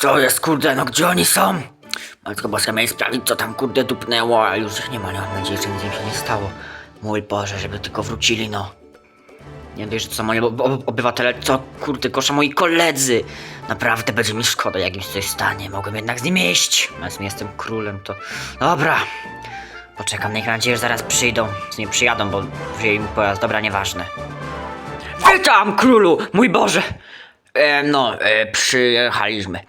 Co jest, kurde, no gdzie oni są? Matko Boska, mieli sprawdzić, co tam, kurde, dupnęło, a już ich nie ma, nie mam nadziei, że nic im się nie stało. Mój Boże, żeby tylko wrócili, no. Nie wiesz, co moi ob- ob- obywatele, co, kurde, kosza moi koledzy. Naprawdę będzie mi szkoda, jak im się coś stanie. Mogłem jednak z nimi iść. Jak jestem królem, to... Dobra. Poczekam na ich nadzieję, że zaraz przyjdą. Z nie przyjadą, bo wzięli mi pojazd. Dobra, nieważne. Witam, królu! Mój Boże! E, no, e, przyjechaliśmy.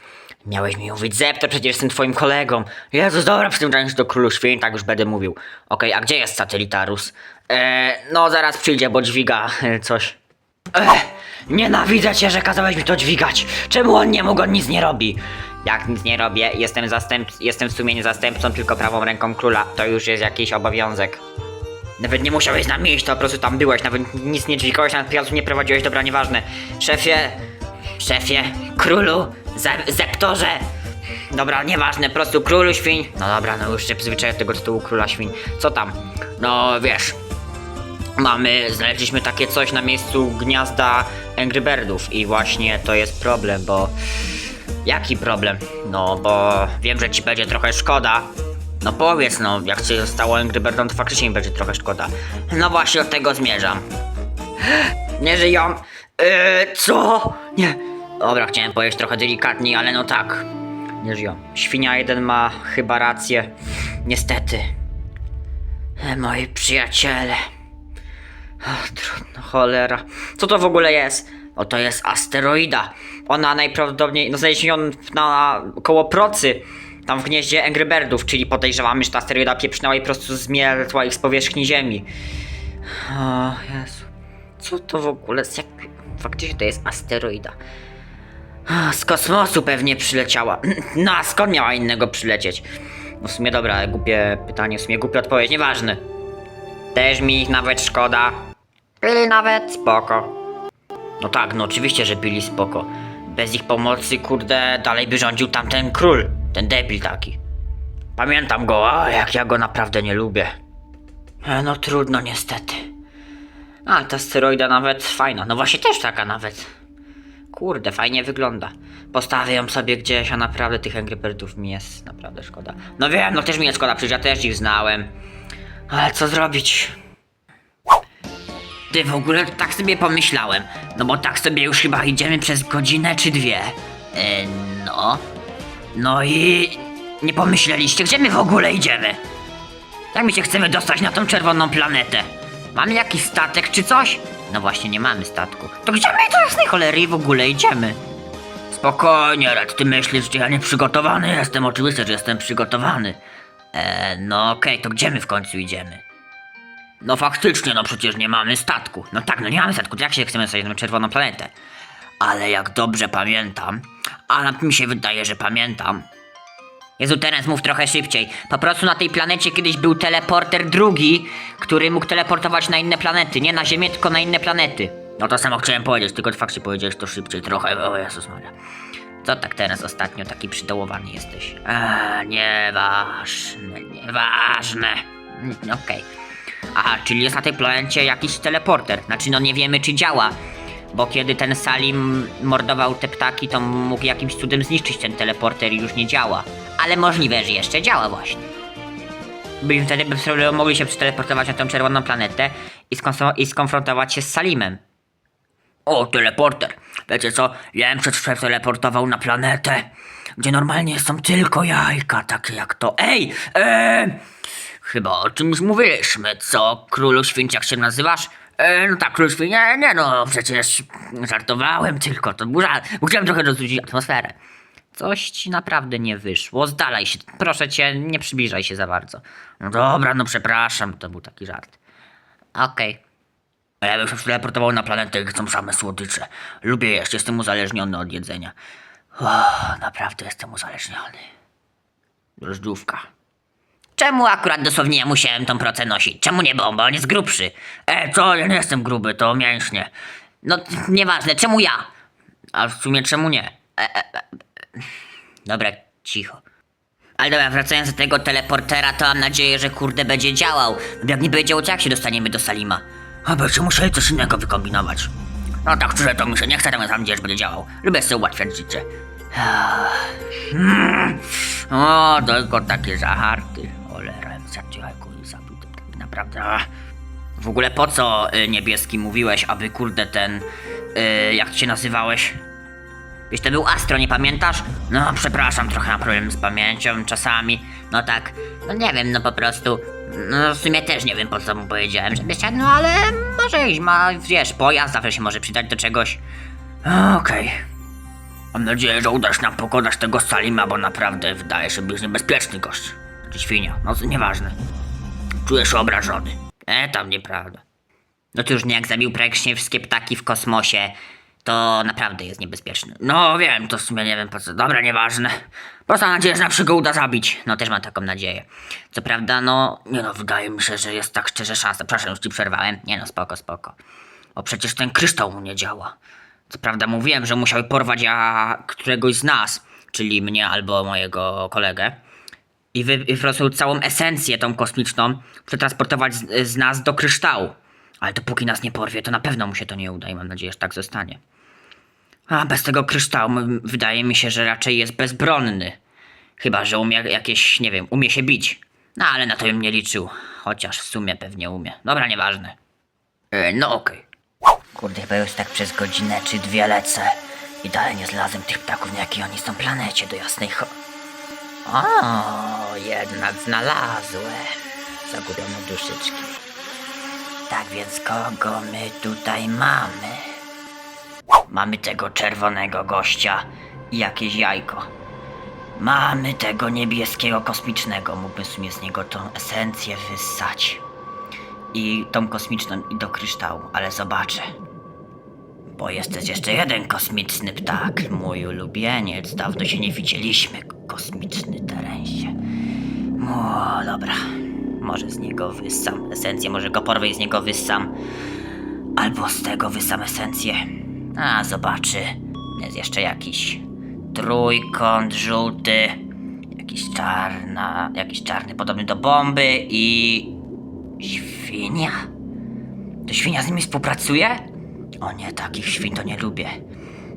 Miałeś mi mówić Zepter, przecież jestem twoim kolegą. Jezus, dobra, przy tym czasie do królu świń, tak już będę mówił. Okej, a gdzie jest satelitarus? E, no, zaraz przyjdzie, bo dźwiga e, coś. Ech, nienawidzę cię, że kazałeś mi to dźwigać. Czemu on nie mógł, on nic nie robi? Jak nic nie robię, jestem zastęp... jestem w sumie nie zastępcą, tylko prawą ręką króla. To już jest jakiś obowiązek. Nawet nie musiałeś z nami to po prostu tam byłeś, nawet nic nie dźwigałeś, nawet pojazdu nie prowadziłeś, dobra, nieważne. Szefie, szefie, królu, ze- zektorze. Dobra, nieważne, po prostu królu świń. No dobra, no już się przyzwyczaiłem do tego tytułu króla świń. Co tam? No wiesz, mamy, znaleźliśmy takie coś na miejscu gniazda Angry Birdów i właśnie to jest problem, bo... Jaki problem? No, bo wiem, że ci będzie trochę szkoda. No powiedz, no, jak się stało Angry Birdom, to faktycznie mi będzie trochę szkoda. No właśnie od tego zmierzam. Nie żyją. Yy, co? Nie. Dobra, chciałem powiedzieć trochę delikatniej, ale no tak. Nie żyją. Świnia jeden ma chyba rację. Niestety. E, moi przyjaciele. Ach, trudno, cholera. Co to w ogóle jest? O, to jest asteroida. Ona najprawdopodobniej, no znaleźliśmy ją na koło procy. Tam w gnieździe Angry Birdów, czyli podejrzewamy, że ta asteroida pieprznęła i po prostu zmierła ich z powierzchni Ziemi. O Jezu. Co to w ogóle? Jak... Faktycznie to jest asteroida. Z kosmosu pewnie przyleciała. No a skąd miała innego przylecieć? No w sumie dobra, głupie pytanie, w sumie głupia odpowiedź, nieważne. Też mi ich nawet szkoda. Byli nawet spoko. No tak, no oczywiście, że byli spoko. Bez ich pomocy, kurde, dalej by rządził tamten król. Ten debil taki. Pamiętam go, a jak ja go naprawdę nie lubię. E, no trudno niestety. A, ta steroida nawet fajna. No właśnie też taka nawet. Kurde, fajnie wygląda. Postawię ją sobie gdzieś, a naprawdę tych Angry Birdów mi jest naprawdę szkoda. No wiem, no też mi jest szkoda, przecież ja też ich znałem. Ale co zrobić? Ty w ogóle tak sobie pomyślałem. No bo tak sobie już chyba idziemy przez godzinę czy dwie. E, no. No i nie pomyśleliście, gdzie my w ogóle idziemy? Jak my się chcemy dostać na tą czerwoną planetę? Mamy jakiś statek czy coś? No właśnie, nie mamy statku. To gdzie my do jasnej cholery w ogóle idziemy? Spokojnie, Red, ty myślisz, że ja nie przygotowany jestem? Oczywiście, że jestem przygotowany. E, no okej, to gdzie my w końcu idziemy? No faktycznie, no przecież nie mamy statku. No tak, no nie mamy statku, to jak się chcemy dostać na czerwoną planetę? Ale jak dobrze pamiętam, a mi się wydaje, że pamiętam. Jezu, teraz mów trochę szybciej. Po prostu na tej planecie kiedyś był teleporter drugi, który mógł teleportować na inne planety. Nie na Ziemię, tylko na inne planety. No to samo chciałem powiedzieć, tylko faktycznie powiedziałeś to szybciej trochę. O Jezus Maria. Co tak teraz ostatnio taki przydołowany jesteś? A, nieważne, nieważne. Mm, Okej. Aha, czyli jest na tej planecie jakiś teleporter. Znaczy, no nie wiemy, czy działa. Bo kiedy ten Salim mordował te ptaki, to mógł jakimś cudem zniszczyć ten teleporter i już nie działa. Ale możliwe, że jeszcze działa właśnie. Byśmy wtedy bez problemu mogli się przeteleportować na tę czerwoną planetę i, i skonfrontować się z Salimem. O, teleporter. Wiecie co? Ja bym się przeteleportował na planetę, gdzie normalnie są tylko jajka, takie jak to. Ej! Eee, chyba o czymś mówiliśmy, co? Królu Święciak się nazywasz? E, no tak, Król Świn, nie, nie no, przecież żartowałem tylko, to był żart. Chciałem trochę rozluźnić atmosferę. Coś ci naprawdę nie wyszło, zdalaj się, proszę cię, nie przybliżaj się za bardzo. No dobra, no przepraszam, to był taki żart. Okej. Ja bym się teleportował na planetę, gdzie są same słodycze. Lubię jeść, jestem uzależniony od jedzenia. O, naprawdę jestem uzależniony. Drożdżówka. Czemu akurat dosłownie ja musiałem tą procę nosić? Czemu nie bomba? On jest grubszy. E, co? Ja nie jestem gruby, to mięśnie. No, nieważne, czemu ja? A w sumie czemu nie? E, e, e. Dobra, cicho. Ale dobra, wracając do tego teleportera, to mam nadzieję, że kurde będzie działał. No Jak nie będzie działał, to jak się dostaniemy do Salima? A będziemy musieli coś innego wykombinować. No tak szczerze to mi się nie chce, tam mam nadzieję, że będzie działał. Lubię sobie ułatwiać życie. Hmm. O, tylko takie zaharty. Cholera, zaciąłku i zabity. Naprawdę. a. W ogóle po co y, niebieski mówiłeś, aby kurde ten. Y, jak się nazywałeś? Wiesz, to był Astro, nie pamiętasz? No, przepraszam, trochę mam problem z pamięcią czasami. No tak, no nie wiem, no po prostu. No w sumie też nie wiem po co mu powiedziałem, żeby siadł, no ale może iść, ma, wiesz, pojazd zawsze się może przydać do czegoś. Okej. Mam nadzieję, że udasz nam pokonać tego Salima, bo naprawdę wydaje się być niebezpieczny gość. Czy świnia, no nieważne. Czuję się obrażony. E, tam nieprawda. No to już nie jak zabił prawie wszystkie ptaki w kosmosie, to naprawdę jest niebezpieczny. No wiem, to w sumie nie wiem po co. Dobra, nieważne. Mam nadzieję, że na go uda zabić. No też mam taką nadzieję. Co prawda, no, nie no, wydaje mi się, że jest tak szczerze szansa. Przepraszam, już ci przerwałem. Nie no, spoko, spoko. O, przecież ten kryształ mu nie działa. Co prawda mówiłem, że musiał porwać ja któregoś z nas, czyli mnie albo mojego kolegę. I wy, i po prostu całą esencję tą kosmiczną przetransportować z, z nas do kryształu. Ale dopóki nas nie porwie, to na pewno mu się to nie uda i mam nadzieję, że tak zostanie. A bez tego kryształu wydaje mi się, że raczej jest bezbronny. Chyba, że umie jakieś, nie wiem, umie się bić. No ale na to bym nie liczył. Chociaż w sumie pewnie umie. Dobra, nieważne. E, no okej. Kurde, chyba już tak przez godzinę czy dwie lecę. I dalej nie znalazłem tych ptaków, na jakiej oni są planecie do jasnej cho... O, jednak znalazłem. Zagubione duszyczki. Tak więc kogo my tutaj mamy? Mamy tego czerwonego gościa i jakieś jajko. Mamy tego niebieskiego kosmicznego. Mógłbym w sumie z niego tą esencję wyssać. I tą kosmiczną i do kryształu, ale zobaczę. Bo jest też jeszcze jeden kosmiczny ptak, mój ulubieniec. Dawno się nie widzieliśmy, kosmiczny terensie. O, dobra. Może z niego wyssam esencję, może go porwę i z niego wyssam. Albo z tego wyssam esencję. A, zobaczy. Jest jeszcze jakiś trójkąt żółty. Jakiś czarna, jakiś czarny podobny do bomby i... Świnia? To świnia z nimi współpracuje? O nie, takich świn to nie lubię.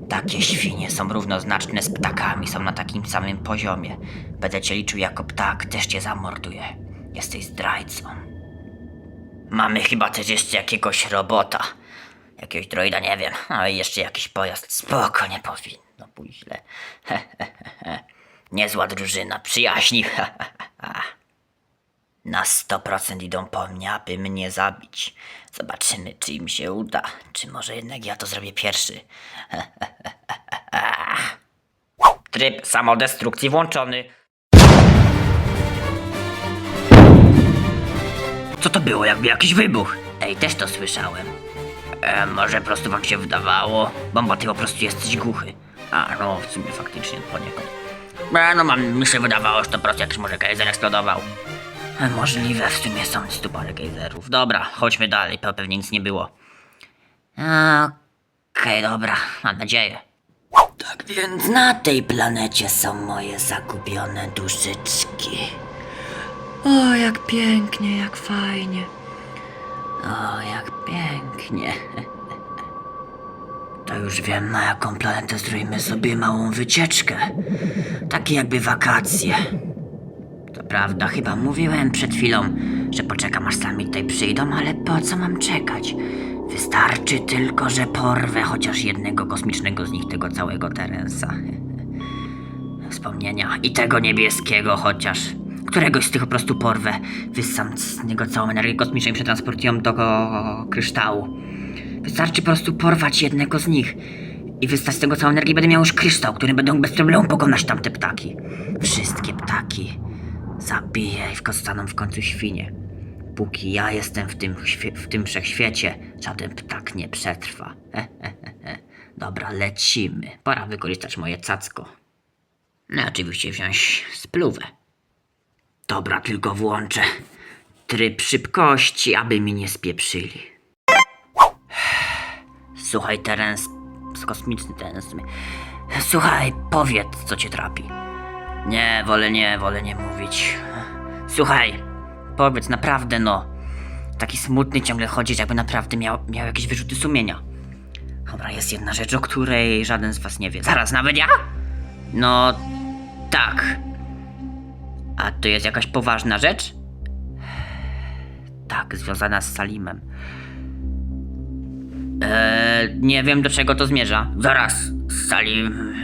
Takie świnie są równoznaczne z ptakami, są na takim samym poziomie. Będę cię liczył jako ptak, też cię zamorduję. Jesteś zdrajcą. Mamy chyba też jeszcze jakiegoś robota. Jakiegoś droida, nie wiem. I jeszcze jakiś pojazd. Spoko, nie powinno pójść źle. Niezła drużyna, przyjaźni. Na 100% idą po mnie, aby mnie zabić. Zobaczymy, czy im się uda. Czy może jednak ja to zrobię pierwszy. Tryb samodestrukcji włączony. Co to było? Jakby jakiś wybuch. Ej, też to słyszałem. E, może po prostu wam się wydawało? Bomba, ty po prostu jesteś głuchy. A, no, w sumie faktycznie poniekąd. E, no, mam, mi się wydawało, że to po prostu jakiś może gejzer eksplodował. E, Możliwe, w sumie są tu parę gejzerów. Dobra, chodźmy dalej, pe- pewnie nic nie było. E, Okej, dobra, mam nadzieję. Tak więc na tej planecie są moje zagubione duszyczki. O, jak pięknie, jak fajnie. O, jak pięknie. To już wiem, na jaką planetę zrobimy sobie małą wycieczkę. Takie jakby wakacje. To prawda, chyba mówiłem przed chwilą, że poczekam aż sami tutaj przyjdą, ale po co mam czekać? Wystarczy tylko, że porwę chociaż jednego kosmicznego z nich, tego całego Terensa. Wspomnienia i tego niebieskiego chociaż. Któregoś z tych po prostu porwę. Wyssam z niego całą energię kosmiczną i przetransportuję do go- kryształu. Wystarczy po prostu porwać jednego z nich. I wystać z tego całą energię będę miał już kryształ, który będą bez problemu pokonać tamte ptaki. Wszystkie ptaki. Zabiję i zostaną w końcu świnie. Póki ja jestem w tym, w tym wszechświecie, żaden ptak nie przetrwa. Dobra, lecimy. Pora wykorzystać moje cacko. No oczywiście wziąć spluwę. Dobra, tylko włączę tryb szybkości, aby mi nie spieprzyli. Słuchaj, Terens, kosmiczny Terens. Słuchaj, powiedz, co cię trapi. Nie, wolę nie, wolę nie mówić. Słuchaj, powiedz naprawdę, no. Taki smutny ciągle chodzisz, jakby naprawdę miał, miał jakieś wyrzuty sumienia. Dobra, jest jedna rzecz, o której żaden z was nie wie. Zaraz, nawet ja? No, jak? A to jest jakaś poważna rzecz? Tak, związana z Salimem. Eee, nie wiem do czego to zmierza. Zaraz, Salim.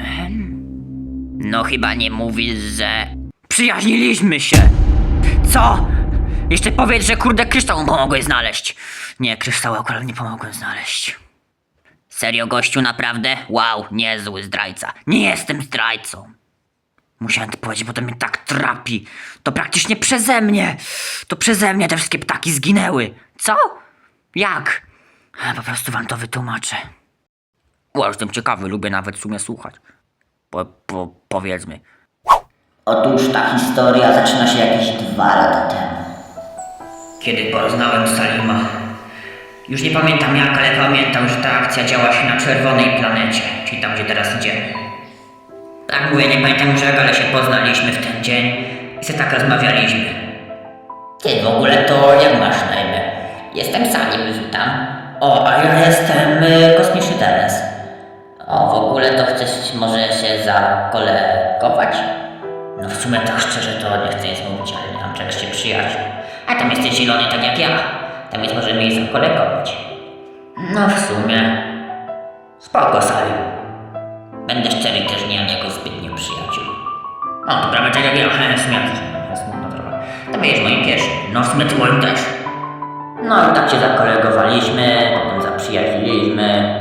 No chyba nie mówi, że. Przyjaźniliśmy się! Co? Jeszcze powiedz, że kurde kryształ pomogłeś znaleźć. Nie, kryształu akurat nie pomogłem znaleźć. Serio, gościu, naprawdę? Wow, niezły zdrajca. Nie jestem zdrajcą. Musiałem to powiedzieć, bo to mnie tak trapi. To praktycznie przeze mnie. To przeze mnie te wszystkie ptaki zginęły. Co? Jak? Po prostu wam to wytłumaczę. Wow, jestem ciekawy, lubię nawet w sumie słuchać. Po, po, powiedzmy. Otóż ta historia zaczyna się jakieś dwa lata temu. Kiedy poznałem Salima. Już nie pamiętam jak, ale pamiętam, że ta akcja działa się na czerwonej planecie, czyli tam, gdzie teraz idziemy. Tak mówię, nie pamiętam jak, ale się poznaliśmy w ten dzień i sobie tak rozmawialiśmy. Ty w ogóle to jak masz na imię? Jestem Salim, witam. O, a ja jestem y, kosmiczny Teres. O, w ogóle to chcesz może się zakolegować? No w sumie tak szczerze to nie chcę nic mówić, ale nie mam czegoś się przyjaciół. A tam jesteś zielony tak jak ja. Tam jest możemy ich zakolegować. No w sumie. Spoko, Salim. Będę szczery, też nie mam jakoś zbytnio przyjaciół. No, to prawie tak jak ja, trochę. To będziesz moim pierwszym. No w sumie ty też. No i tak się zakolegowaliśmy, potem zaprzyjaźniliśmy.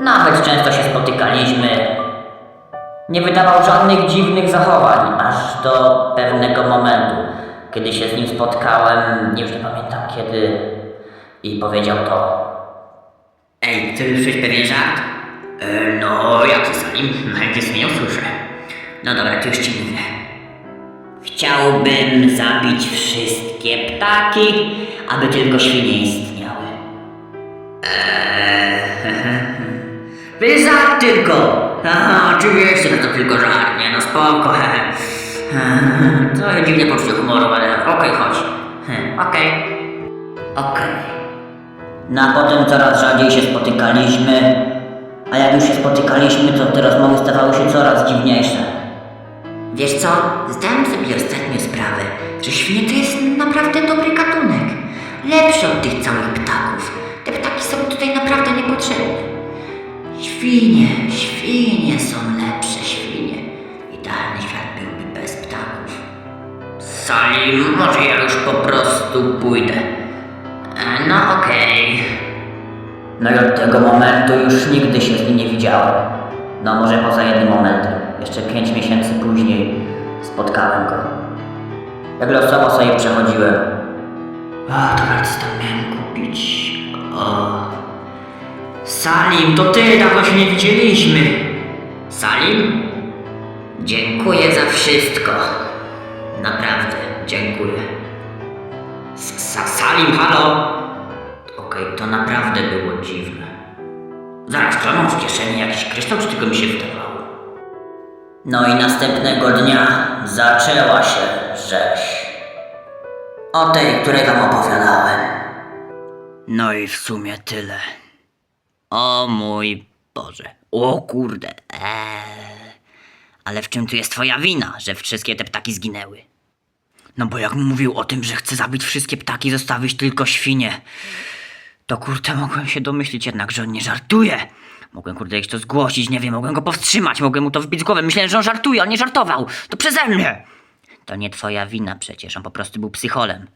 Nawet często się spotykaliśmy. Nie wydawał żadnych dziwnych zachowań, aż do pewnego momentu, kiedy się z nim spotkałem, już nie pamiętam kiedy, i powiedział to. Ej, chcesz usłyszeć pewien żart? E, no, jaki Salim? Najpierw mnie usłyszę. No dobra, to już ci mówię. Chciałbym zabić wszystkie ptaki, aby tylko świnie istniały. Eee, żart tylko! Aha, oczywiście, no to tylko żart, nie no spoko. Trochę dziwne poczucie humoru, ale okej, chodź. Hm, Okej. Okej. No a potem coraz rzadziej się spotykaliśmy, a jak już się spotykaliśmy, to te rozmowy stawały się coraz dziwniejsze. Wiesz co, zdałem sobie ostatnio sprawę, że świnie to jest naprawdę dobry gatunek. Lepszy od tych całych ptaków. Te ptaki są tutaj naprawdę niepotrzebne. Świnie, świnie są lepsze świnie. Idealny świat byłby bez ptaków. Salim, może ja już po prostu pójdę. E, No okej. No i od tego momentu już nigdy się z nim nie widziałem. No może poza jednym momentem. Jeszcze pięć miesięcy później spotkałem go. Jak losowo sobie przechodziłem. A, dobra, co tam miałem kupić? O. Salim, to ty, dawno się nie widzieliśmy. Salim? Dziękuję za wszystko. Naprawdę, dziękuję. Sa Salim, halo? Okej, to naprawdę było dziwne. Zaraz, on mam w kieszeni jakiś kryształ, czy tylko mi się wydawało? No i następnego dnia zaczęła się rzeź. O tej, której wam opowiadałem. No i w sumie tyle. O mój Boże. O kurde. Eee. Ale w czym tu jest twoja wina, że wszystkie te ptaki zginęły? No bo jak mówił o tym, że chce zabić wszystkie ptaki, zostawić tylko świnie, to kurde mogłem się domyślić jednak, że on nie żartuje. Mogłem kurde gdzieś to zgłosić, nie wiem, mogłem go powstrzymać, mogłem mu to wbić z głowy. Myślałem, że on żartuje, on nie żartował. To przeze mnie. To nie twoja wina przecież, on po prostu był psycholem.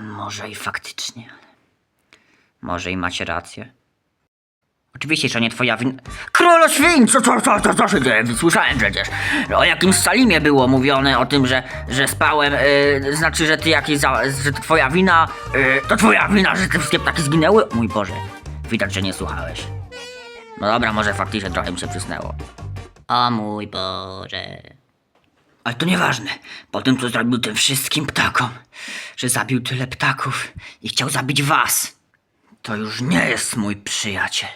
Może i faktycznie, ale... Może i macie rację. Oczywiście, że nie twoja wina. Królo świń! Co, co, co, co, co się dzieje? Słyszałem przecież. O jakimś Salimie było mówione o tym, że, że spałem. Yy, znaczy, że ty jakieś. Za, że twoja wina. Yy, to twoja wina, że te wszystkie ptaki zginęły? Mój Boże. Widać, że nie słuchałeś. No dobra, może faktycznie trochę mi się przysnęło. O mój Boże. Ale to nieważne. Po tym, co zrobił tym wszystkim ptakom, że zabił tyle ptaków i chciał zabić was, to już nie jest mój przyjaciel.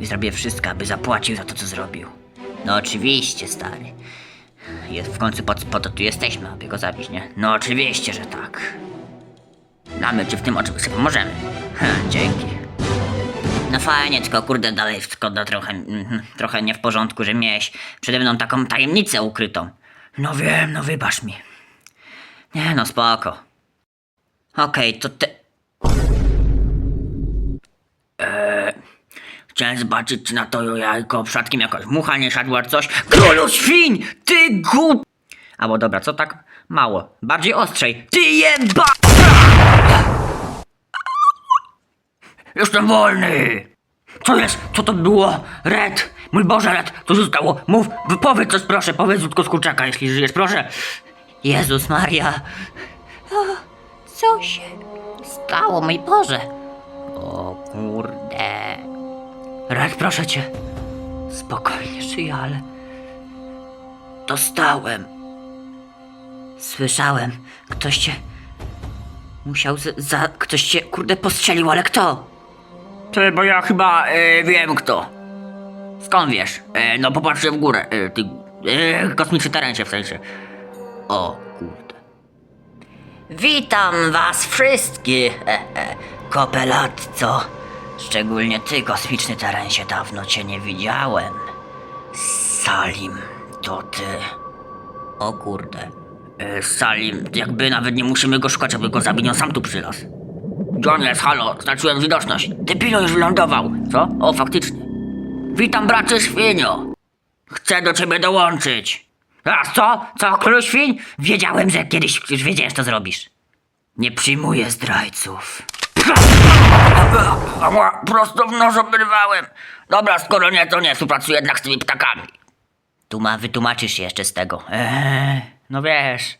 I zrobię wszystko, aby zapłacił za to, co zrobił. No oczywiście, stary. Jest w końcu po, po to tu jesteśmy, aby go zabić, nie? No oczywiście, że tak. No my ci w tym oczywiście pomożemy. Ha, dzięki. No fajnie, tylko kurde dalej szkoda trochę, mhm, trochę nie w porządku, że miałeś przede mną taką tajemnicę ukrytą. No wiem, no wybacz mi. Nie no, spoko. Okej, to ty... chciałem zobaczyć, czy na to jajko przypadkiem jakaś mucha nie siadła, coś. Królu świń! Ty głup... Albo dobra, co tak mało? Bardziej ostrzej. Ty jeba... Jestem wolny! Co jest? Co to było? Red! Mój Boże, Red! Co się stało? Mów, powiedz coś proszę, powiedz z kurczaka, jeśli żyjesz, proszę! Jezus Maria! Co się stało, mój Boże? O kurde. Red, proszę cię! Spokojnie, żyję, ale... Dostałem. Słyszałem. Ktoś cię... Musiał z, za... Ktoś cię, kurde, postrzelił, ale kto? Ty, bo ja chyba e, wiem kto. Skąd wiesz? E, no popatrzcie w górę. E, ty... E, kosmiczny teren się w sensie. O, kurde. Witam was wszystkich, e, e, kopelatco. Szczególnie ty, kosmiczny terensie, dawno cię nie widziałem. Salim, to ty. O kurde. E, Salim, jakby nawet nie musimy go szukać, aby go zabić, on sam tu przylazł. John jest, halo, straciłem widoczność. Ty pilno już wylądował. Co? O, faktycznie. Witam, bracie świnio. Chcę do ciebie dołączyć. A co? Co, król świń? Wiedziałem, że kiedyś już wiedziałeś, co zrobisz. Nie przyjmuję zdrajców. Ała, prosto w nos oberwałem. Dobra, skoro nie, to nie, współpracuję jednak z tymi ptakami. Tu ma, wytłumaczysz się jeszcze z tego. Eee, no wiesz.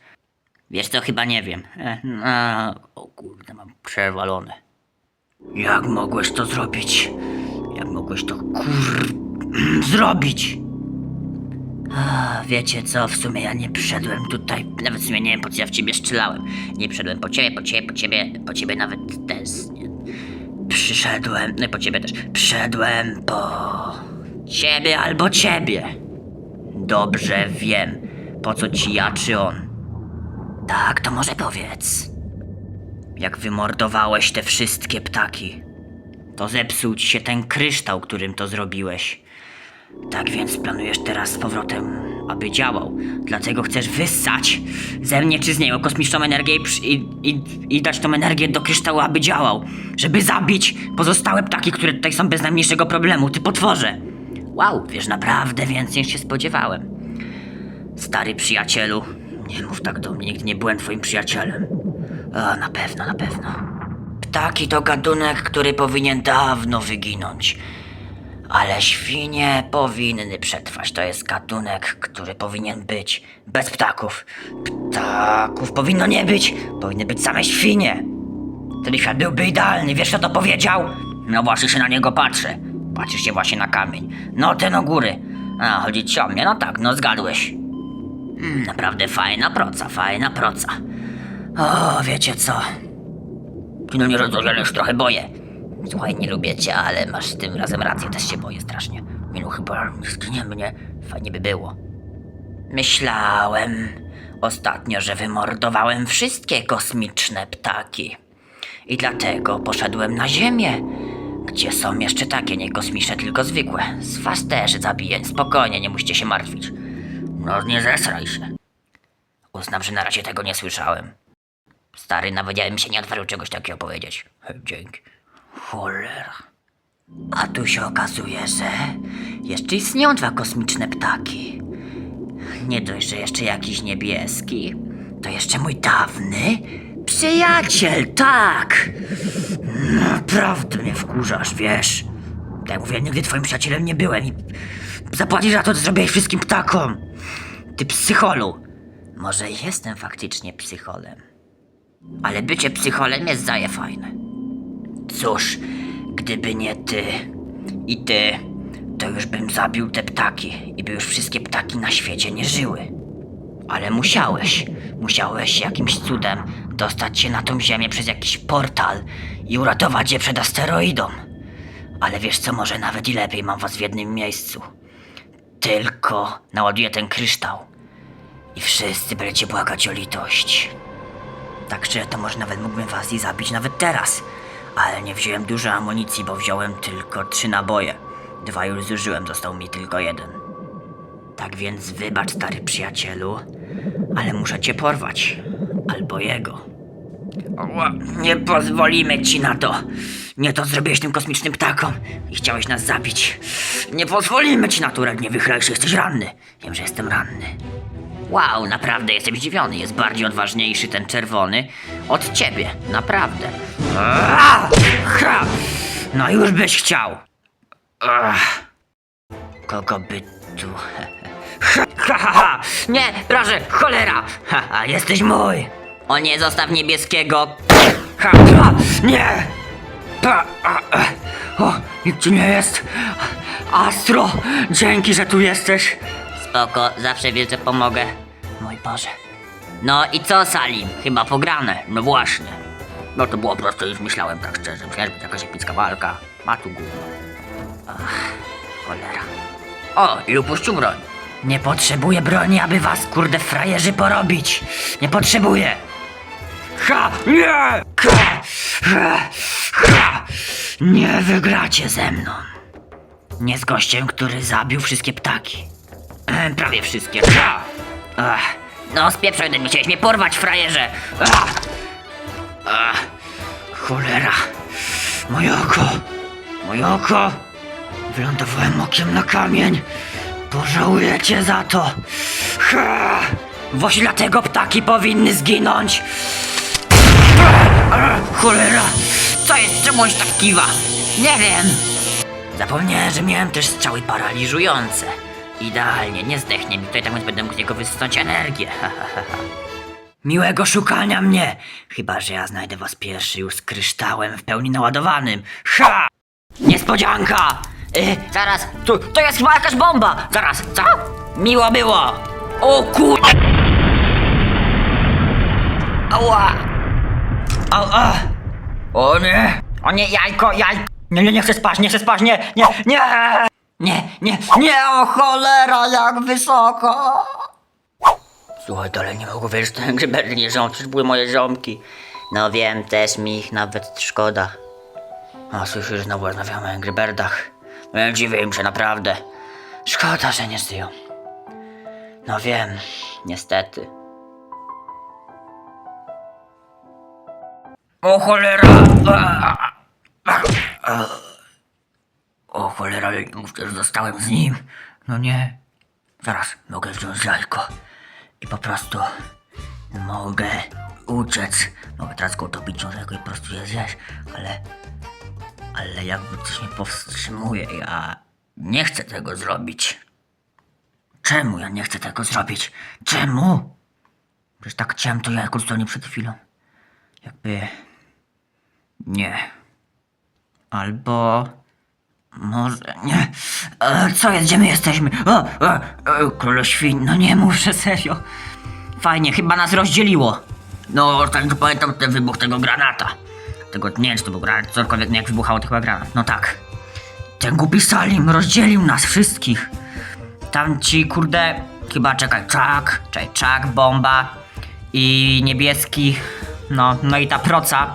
Wiesz co, chyba nie wiem. Eee, no, o kurde, mam przewalone. Jak mogłeś to zrobić? Jak mogłeś to kur... zrobić? Wiecie co, w sumie ja nie przyszedłem tutaj, nawet w sumie nie wiem po co ja w ciebie strzelałem. Nie przyszedłem po ciebie, po ciebie, po ciebie, po ciebie nawet też nie. Przyszedłem, no i po ciebie też. Przyszedłem po... Ciebie albo ciebie. Dobrze wiem, po co ci ja czy on. Tak, to może powiedz. Jak wymordowałeś te wszystkie ptaki, to zepsuł ci się ten kryształ, którym to zrobiłeś. Tak więc planujesz teraz z powrotem, aby działał. Dlatego chcesz wyssać ze mnie czy z niego kosmiczną energię i, przy- i, i, i dać tą energię do kryształu, aby działał. Żeby zabić pozostałe ptaki, które tutaj są bez najmniejszego problemu. Ty potworze. Wow, wiesz naprawdę więcej niż się spodziewałem. Stary przyjacielu, nie mów tak do mnie, nigdy nie byłem twoim przyjacielem. A, na pewno, na pewno. Ptaki to gatunek, który powinien dawno wyginąć. Ale świnie powinny przetrwać. To jest gatunek, który powinien być bez ptaków. Ptaków powinno nie być. Powinny być same świnie. Wtedy świat byłby idealny. Wiesz, kto to powiedział? No właśnie się na niego patrzę. Patrzysz się właśnie na kamień. No ten o góry. A, chodzi ci o mnie. No tak, no zgadłeś. Mm, naprawdę fajna proca, fajna proca. O, wiecie co? No nie rozumiem, już trochę boję. Słuchaj, nie lubię cię, ale masz tym razem rację, też się boję strasznie. Minu chyba nie zginiemy, nie? Fajnie by było. Myślałem ostatnio, że wymordowałem wszystkie kosmiczne ptaki. I dlatego poszedłem na Ziemię, gdzie są jeszcze takie nie kosmiczne, tylko zwykłe. Z was też zabiję, spokojnie, nie musicie się martwić. No nie zesraj się. Uznam, że na razie tego nie słyszałem. Stary, nawet ja bym się nie otworzył czegoś takiego powiedzieć. Dzięki. Cholera. A tu się okazuje, że jeszcze istnieją dwa kosmiczne ptaki. Nie dość, że jeszcze jakiś niebieski, to jeszcze mój dawny przyjaciel, tak! Naprawdę mnie wkurzasz, wiesz. Jak mówię, nigdy twoim przyjacielem nie byłem i zapłacisz za to, co zrobiłeś wszystkim ptakom. Ty psycholu. Może jestem faktycznie psycholem. Ale bycie psycholem jest zaje fajne. Cóż, gdyby nie ty i ty, to już bym zabił te ptaki i by już wszystkie ptaki na świecie nie żyły. Ale musiałeś, musiałeś jakimś cudem dostać się na tą ziemię przez jakiś portal i uratować je przed asteroidą. Ale wiesz co, może nawet i lepiej mam was w jednym miejscu. Tylko naładuję ten kryształ i wszyscy będziecie błagać o litość. Tak szczerze, to może nawet mógłbym was i zabić nawet teraz. Ale nie wziąłem dużo amunicji, bo wziąłem tylko trzy naboje. Dwa już zużyłem, został mi tylko jeden. Tak więc wybacz, stary przyjacielu, ale muszę cię porwać. Albo jego. Nie pozwolimy ci na to. Nie to zrobiłeś tym kosmicznym ptakom i chciałeś nas zabić. Nie pozwolimy ci na to, nie wychylaj się, jesteś ranny. Wiem, że jestem ranny. Wow, naprawdę jestem zdziwiony. Jest bardziej odważniejszy ten czerwony od ciebie, naprawdę. Ha! No już byś chciał. Ach. Kogo by tu... Nie, proszę, cholera! Jesteś mój! O nie, zostaw niebieskiego! Nie! O, nikt tu nie jest! Astro, dzięki, że tu jesteś! Spoko, zawsze wiesz, że pomogę. Mój Boże. No i co, Salim? Chyba pograne. No właśnie. No to było proste, już myślałem tak szczerze. Że będzie jakaś epicka walka. Ma tu gówno. Ach, cholera. O, i upuścił broń. Nie potrzebuję broni, aby was, kurde, frajerzy porobić. Nie potrzebuję. Ha! Nie! Ha! Ha! Ha! Nie wygracie ze mną. Nie z gościem, który zabił wszystkie ptaki. Prawie wszystkie. Ach. No, spieprzaj, nie chciałeś mnie porwać, frajerze. Ach. Ach. Cholera. Moje oko. Moje oko. Wylądowałem okiem na kamień. Pożałujecie za to. Ha! Właśnie dlatego ptaki powinny zginąć. Cholera! Co jest? Czemu on się tak kiwa? Nie wiem. Zapomniałem, że miałem też strzały paraliżujące. Idealnie, nie zdechnie mi tutaj, tak więc będę mógł z niego wyssnąć energię. Miłego szukania mnie! Chyba, że ja znajdę was pierwszy już z kryształem w pełni naładowanym. Ha! Niespodzianka! Y, zaraz, tu, to jest chyba jakaś bomba! Zaraz, co? Miło było! O kur... Ała! Ała! O nie! O nie, jajko, jajko! Nie, nie, nie chcę spać, nie chcę spać, nie, nie, nie! Nie, nie, nie, o cholera, jak wysoko! Słuchaj, dalej nie mogę wierzyć, że ten grzyberdy nie żyją, przecież były moje ziomki. No wiem, też mi ich nawet szkoda. A słyszę, że znowu rozmawiamy o Angry Birdach. No dziwię im się naprawdę. Szkoda, że nie żyją. No wiem, niestety. O cholera! A, a, a. O cholera, mówcie, że zostałem z nim. No nie. Zaraz, mogę wziąć jajko. I po prostu mogę uciec. Mogę teraz go utopić książek i po prostu je zjeść, ale... Ale jakby coś mnie powstrzymuje, ja nie chcę tego zrobić. Czemu ja nie chcę tego zrobić? Czemu? Przecież tak chciałem to jajko dosłownie przed chwilą. Jakby... Nie. Albo... Może nie. E, co jest? Gdzie my jesteśmy? O, e, e, królo świń, no nie muszę, serio. Fajnie, chyba nas rozdzieliło. No, tak pamiętam ten wybuch tego granata. Tego, nie wiem, czy to był granat, cokolwiek, nie jak wybuchało, to chyba granat. No tak. Ten głupi Salim rozdzielił nas wszystkich. Tam ci, kurde, chyba czekaj, czak, czekaj, czak, bomba i niebieski, no, no i ta proca.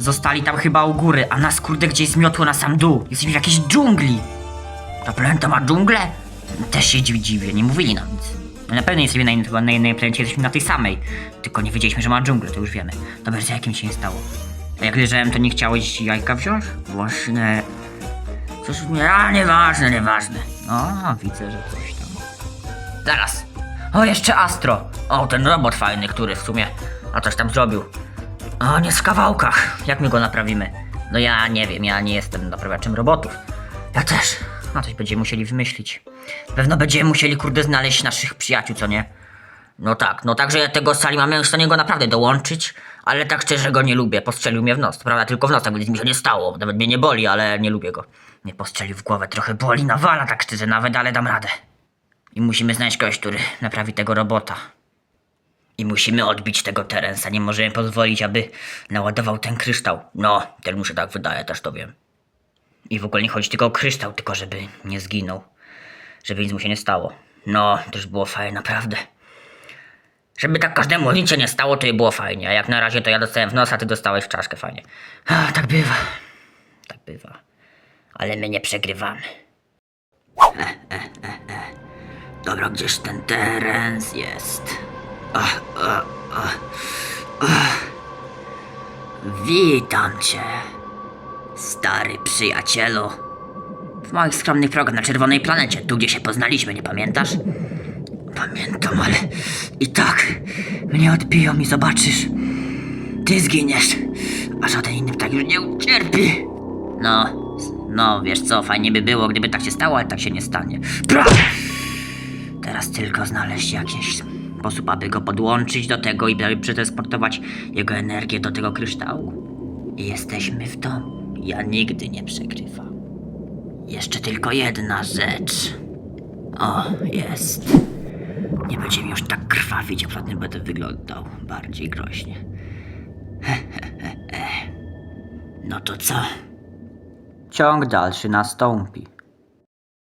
Zostali tam chyba u góry, a nas kurde gdzieś zmiotło na sam dół. Jesteśmy w jakiejś dżungli. Ta planeta ma dżunglę? Też się dziw- dziwię, nie mówili nam nic. My na pewno jesteśmy na chyba na planecie, jesteśmy na tej samej. Tylko nie wiedzieliśmy, że ma dżunglę, to już wiemy. Dobra, że jakim się nie stało. A jak leżałem, to nie chciałeś jajka wziąć? Właśnie... Coś mnie... A, nieważne, nieważne. O, widzę, że coś tam... Zaraz. O, jeszcze Astro. O, ten robot fajny, który w sumie... A coś tam zrobił. O, nie w kawałkach. Jak my go naprawimy? No ja nie wiem, ja nie jestem naprawiaczem robotów. Ja też. No coś będziemy musieli wymyślić. Pewno będziemy musieli, kurde, znaleźć naszych przyjaciół, co nie? No tak, no także tego Salima już do niego naprawdę dołączyć, ale tak szczerze go nie lubię. Postrzelił mnie w nos, prawda, tylko w nos, tak nic mi się nie stało. Nawet mnie nie boli, ale nie lubię go. Nie postrzelił w głowę, trochę boli, nawala tak szczerze nawet, ale dam radę. I musimy znaleźć kogoś, który naprawi tego robota. I musimy odbić tego Terensa. Nie możemy pozwolić, aby naładował ten kryształ. No, ten mu się tak wydaje, też to wiem. I w ogóle nie chodzi tylko o kryształ, tylko żeby nie zginął. Żeby nic mu się nie stało. No, już było fajnie, naprawdę. Żeby tak każdemu nic się nie stało, to i było fajnie. A jak na razie to ja dostałem w nos, a ty dostałeś w czaszkę, fajnie. A, tak bywa. Tak bywa. Ale my nie przegrywamy. Dobra, gdzieś ten Terens jest. Witam cię, stary przyjacielu. W moich skromnych progach na czerwonej planecie, tu gdzie się poznaliśmy, nie pamiętasz? Pamiętam, ale i tak mnie odbiją i zobaczysz. Ty zginiesz, a żaden inny ptak już nie ucierpi. No, no, wiesz co, fajnie by było, gdyby tak się stało, ale tak się nie stanie. Pra! Teraz tylko znaleźć jakiś sposób, aby go podłączyć do tego i przetransportować jego energię do tego kryształu. Jesteśmy w domu. Ja nigdy nie przegrywam. Jeszcze tylko jedna rzecz. O, jest. Nie będzie mi już tak krwawić, a potem będę wyglądał bardziej groźnie. No to co? Ciąg dalszy nastąpi.